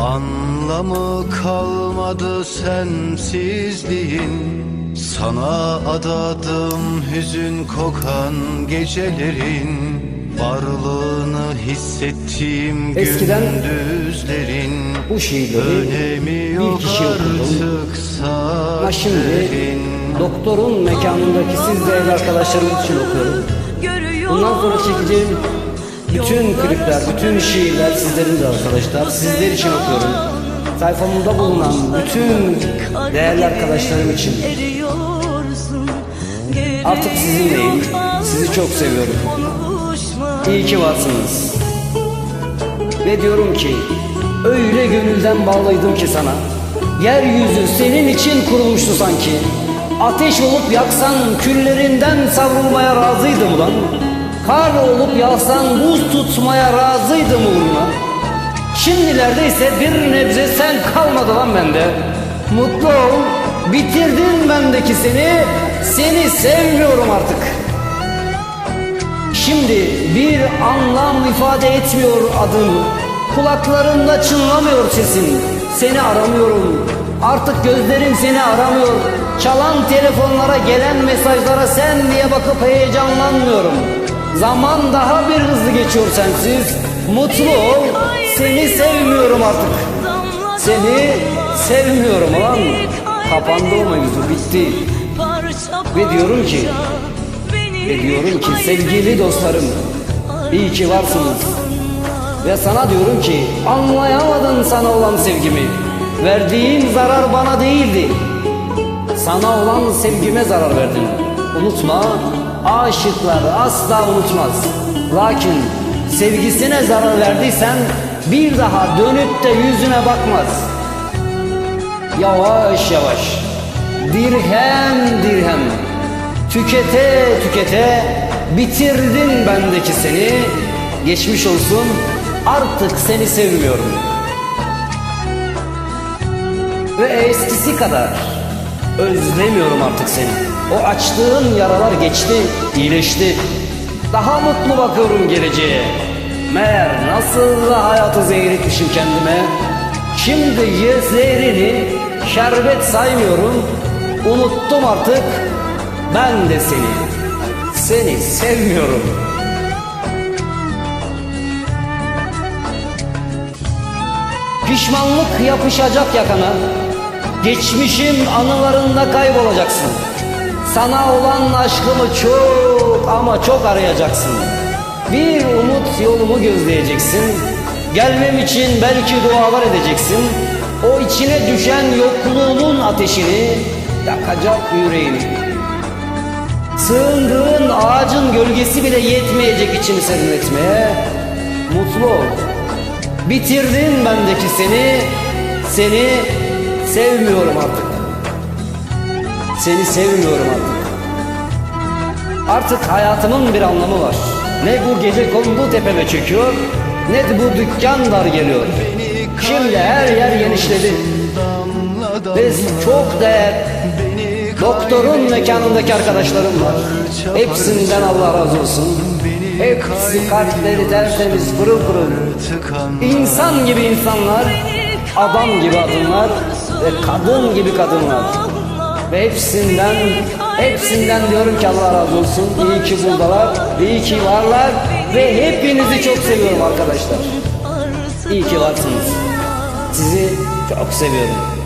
Anlamı kalmadı sensizliğin. Sana adadım hüzün kokan gecelerin. Varlığını hissettiğim Eskiden gündüzlerin. bu şiirleri Önemi bir kişi okudu. artık Ama şimdi doktorun mekanındaki siz değerli arkadaşlarımız için okuyorum. Bundan sonra çekeceğim bütün klipler, bütün şiirler sizlerin de arkadaşlar. Sizler için okuyorum. Sayfamda bulunan bütün değerli arkadaşlarım için. Artık sizinleyim. Sizi çok seviyorum. İyi ki varsınız. Ve diyorum ki öyle gönülden bağlıydım ki sana. Yeryüzü senin için kurulmuştu sanki. Ateş olup yaksan küllerinden savrulmaya razıydım ulan. Kar olup yağsan buz tutmaya razıydım uğruna. Şimdilerde ise bir nebze sen kalmadı lan bende. Mutlu ol, bitirdin bendeki seni, seni sevmiyorum artık. Şimdi bir anlam ifade etmiyor adın Kulaklarımda çınlamıyor sesin Seni aramıyorum Artık gözlerim seni aramıyor Çalan telefonlara gelen mesajlara sen diye bakıp heyecanlanmıyorum Zaman daha bir hızlı geçiyor sensiz Mutlu ol Seni sevmiyorum artık Seni sevmiyorum ulan Kapandı o mevzu bitti Ve diyorum ki ve diyorum ki sevgili dostlarım iyi ki varsınız. Ve sana diyorum ki anlayamadın sana olan sevgimi. Verdiğin zarar bana değildi. Sana olan sevgime zarar verdin. Unutma aşıklar asla unutmaz. Lakin sevgisine zarar verdiysen bir daha dönüp de yüzüne bakmaz. Yavaş yavaş dirhem dirhem Tükete tükete bitirdin bendeki seni Geçmiş olsun artık seni sevmiyorum Ve eskisi kadar özlemiyorum artık seni. O açtığın yaralar geçti, iyileşti. Daha mutlu bakıyorum geleceğe. Meğer nasıl da hayatı zehir etmişim kendime. Şimdi ye zehrini şerbet saymıyorum. Unuttum artık ben de seni, seni sevmiyorum. Pişmanlık yapışacak yakana, geçmişin anılarında kaybolacaksın. Sana olan aşkımı çok ama çok arayacaksın. Bir umut yolumu gözleyeceksin. Gelmem için belki dualar edeceksin. O içine düşen yokluğunun ateşini yakacak yüreğini. Sığındığın ağacın gölgesi bile yetmeyecek içini serinletmeye Mutlu ol Bitirdin bendeki seni Seni sevmiyorum artık. Seni sevmiyorum artık. Artık hayatımın bir anlamı var. Ne bu gece kondu tepeme çöküyor Ne de bu dükkan dar geliyor. Şimdi her yer genişledi. Ve çok değer. Doktorun mekanındaki arkadaşlarım var. Hepsinden Allah razı olsun. Hepsi kalpleri tertemiz, pırıl pırıl. İnsan gibi insanlar, adam gibi adamlar ve kadın gibi kadınlar. Ve hepsinden, hepsinden diyorum ki Allah razı olsun. İyi ki buradalar, iyi ki varlar ve hepinizi çok seviyorum arkadaşlar. İyi ki varsınız. Sizi çok seviyorum.